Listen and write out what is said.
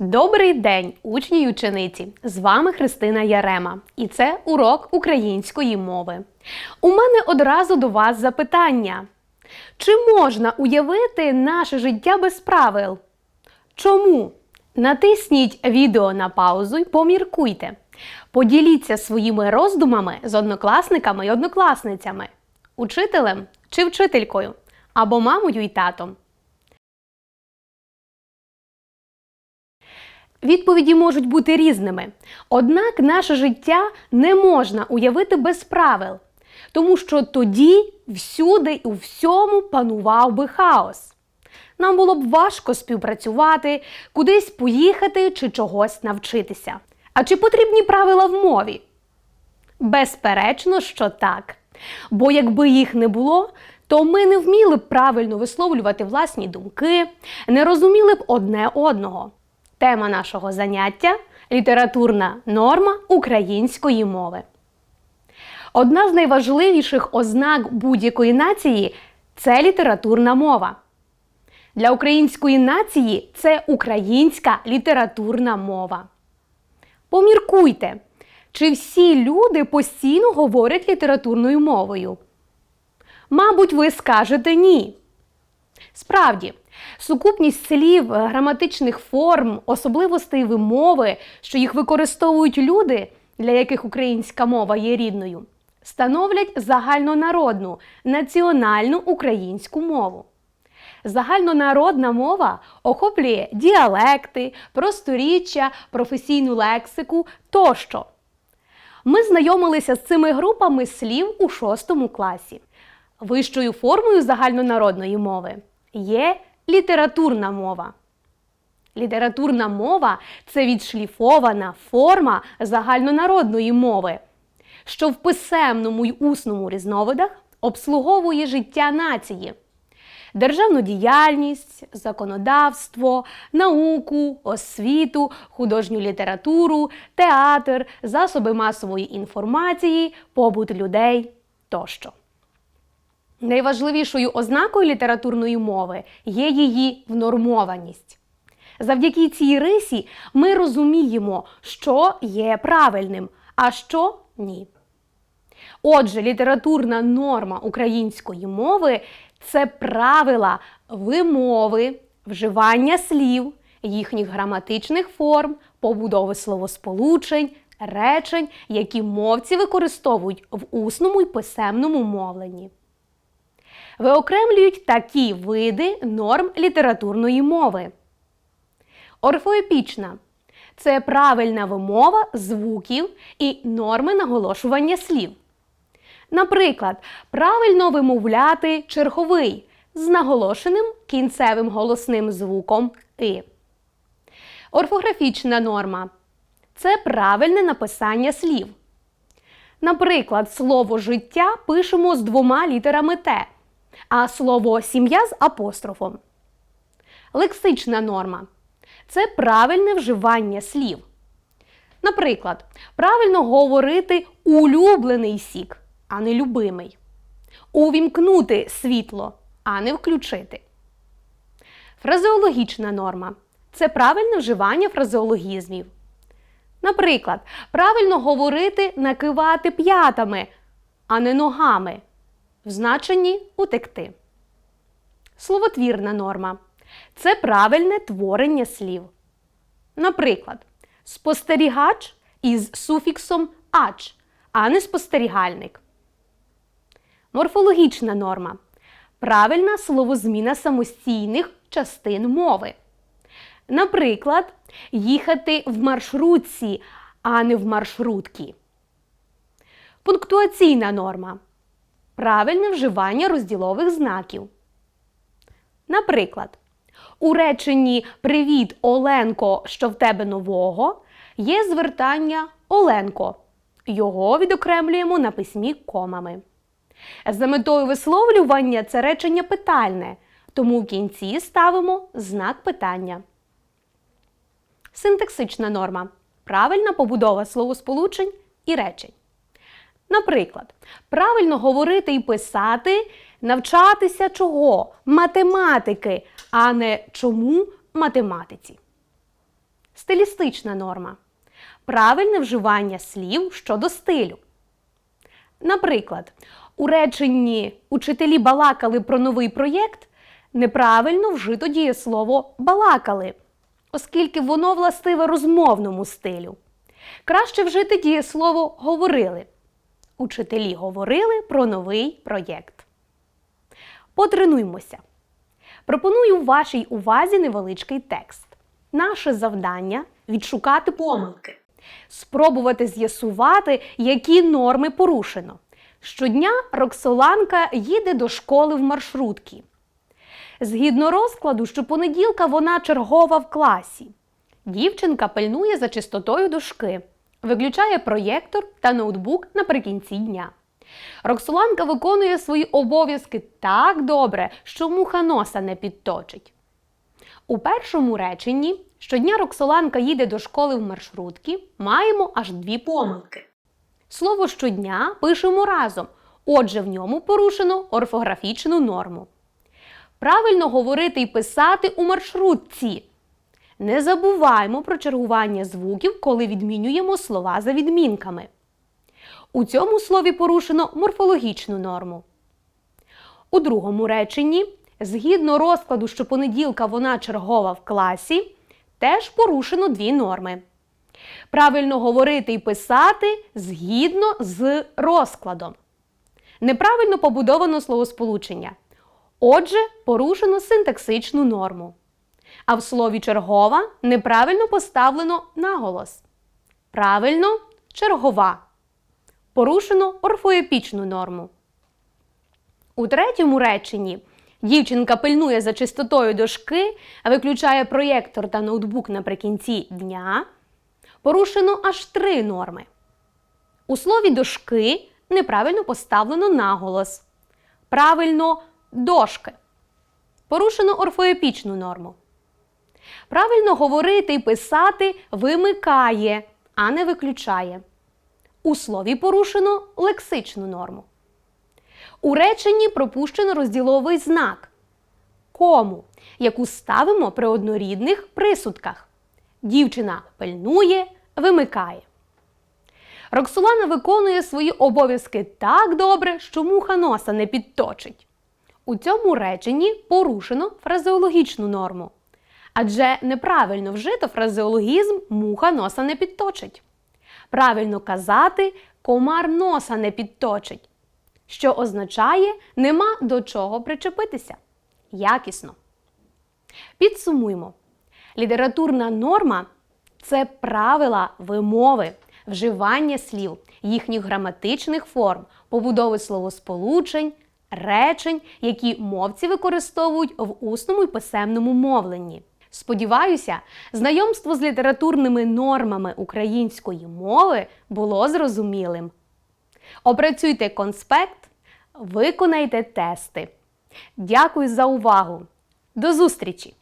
Добрий день, учні й учениці! З вами Христина Ярема, і це урок української мови. У мене одразу до вас запитання: чи можна уявити наше життя без правил? Чому? Натисніть відео на паузу і поміркуйте. Поділіться своїми роздумами з однокласниками і однокласницями, учителем чи вчителькою, або мамою і татом. Відповіді можуть бути різними. Однак наше життя не можна уявити без правил, тому що тоді всюди і у всьому панував би хаос. Нам було б важко співпрацювати, кудись поїхати чи чогось навчитися. А чи потрібні правила в мові? Безперечно, що так. Бо якби їх не було, то ми не вміли б правильно висловлювати власні думки, не розуміли б одне одного. Тема нашого заняття літературна норма української мови. Одна з найважливіших ознак будь-якої нації це літературна мова. Для української нації це українська літературна мова. Поміркуйте, чи всі люди постійно говорять літературною мовою? Мабуть, ви скажете ні. Справді, сукупність слів, е, граматичних форм, особливостей вимови, що їх використовують люди, для яких українська мова є рідною, становлять загальнонародну національну українську мову. Загальнонародна мова охоплює діалекти, просторіччя, професійну лексику тощо. Ми знайомилися з цими групами слів у шостому класі. Вищою формою загальнонародної мови є літературна мова. Літературна мова це відшліфована форма загальнонародної мови, що в писемному й усному різновидах обслуговує життя нації, державну діяльність, законодавство, науку, освіту, художню літературу, театр, засоби масової інформації, побут людей тощо. Найважливішою ознакою літературної мови є її внормованість. Завдяки цій рисі ми розуміємо, що є правильним, а що ні. Отже, літературна норма української мови це правила вимови, вживання слів, їхніх граматичних форм, побудови словосполучень, речень, які мовці використовують в усному й писемному мовленні виокремлюють такі види норм літературної мови. Орфоепічна це правильна вимова звуків і норми наголошування слів. Наприклад, правильно вимовляти черговий з наголошеним кінцевим голосним звуком и. Орфографічна норма це правильне написання слів. Наприклад, слово життя пишемо з двома літерами Т а слово сім'я з апострофом. Лексична норма це правильне вживання слів. Наприклад, правильно говорити улюблений сік, а не любимий. Увімкнути світло, а не включити. Фразеологічна норма це правильне вживання фразеологізмів. Наприклад, правильно говорити накивати п'ятами, а не ногами в значенні утекти. Словотвірна норма це правильне творення слів. Наприклад, спостерігач із суфіксом ач, а не спостерігальник. Морфологічна норма правильна словозміна самостійних частин мови. Наприклад, їхати в маршрутці, а не в маршрутці. Пунктуаційна норма правильне вживання розділових знаків. Наприклад, у реченні Привіт, Оленко, що в тебе нового є звертання Оленко. Його відокремлюємо на письмі комами. За метою висловлювання це речення питальне, тому в кінці ставимо знак питання. Синтаксична норма. Правильна побудова словосполучень і речень. Наприклад, правильно говорити і писати, навчатися чого? Математики, а не чому математиці. стилістична норма. Правильне вживання слів щодо стилю. Наприклад, у реченні учителі балакали про новий проєкт неправильно вжито дієслово балакали, оскільки воно властиве розмовному стилю. Краще вжити дієслово говорили. Учителі говорили про новий проєкт. Потренуймося. Пропоную вашій увазі невеличкий текст. Наше завдання відшукати помилки, спробувати з'ясувати, які норми порушено. Щодня Роксоланка їде до школи в маршрутці. Згідно розкладу, щопонеділка вона чергова в класі. Дівчинка пильнує за чистотою дошки, виключає проєктор та ноутбук наприкінці дня. Роксоланка виконує свої обов'язки так добре, що муха носа не підточить. У першому реченні щодня Роксоланка їде до школи в маршрутці, маємо аж дві помилки. Слово щодня пишемо разом, отже, в ньому порушено орфографічну норму. Правильно говорити і писати у маршрутці. Не забуваємо про чергування звуків, коли відмінюємо слова за відмінками. У цьому слові порушено морфологічну норму. У другому реченні, згідно розкладу, що понеділка вона чергова в класі, теж порушено дві норми. Правильно говорити і писати згідно з розкладом. Неправильно побудовано словосполучення. Отже, порушено синтаксичну норму. А в слові чергова неправильно поставлено наголос. Правильно чергова. Порушено орфоепічну норму. У третьому реченні дівчинка пильнує за чистотою дошки, а виключає проєктор та ноутбук наприкінці дня. Порушено аж три норми. У слові дошки неправильно поставлено наголос. Правильно дошки. Порушено орфоепічну норму. Правильно говорити і писати вимикає, а не виключає. У слові порушено лексичну норму. У реченні пропущено розділовий знак кому, яку ставимо при однорідних присудках. Дівчина пильнує, вимикає. Роксолана виконує свої обов'язки так добре, що муха носа не підточить. У цьому реченні порушено фразеологічну норму. Адже неправильно вжито фразеологізм муха носа не підточить. Правильно казати комар носа не підточить, що означає нема до чого причепитися. Якісно. Підсумуймо. Літературна норма це правила вимови, вживання слів, їхніх граматичних форм, побудови словосполучень, речень, які мовці використовують в усному і писемному мовленні. Сподіваюся, знайомство з літературними нормами української мови було зрозумілим. Опрацюйте конспект, виконайте тести. Дякую за увагу! До зустрічі!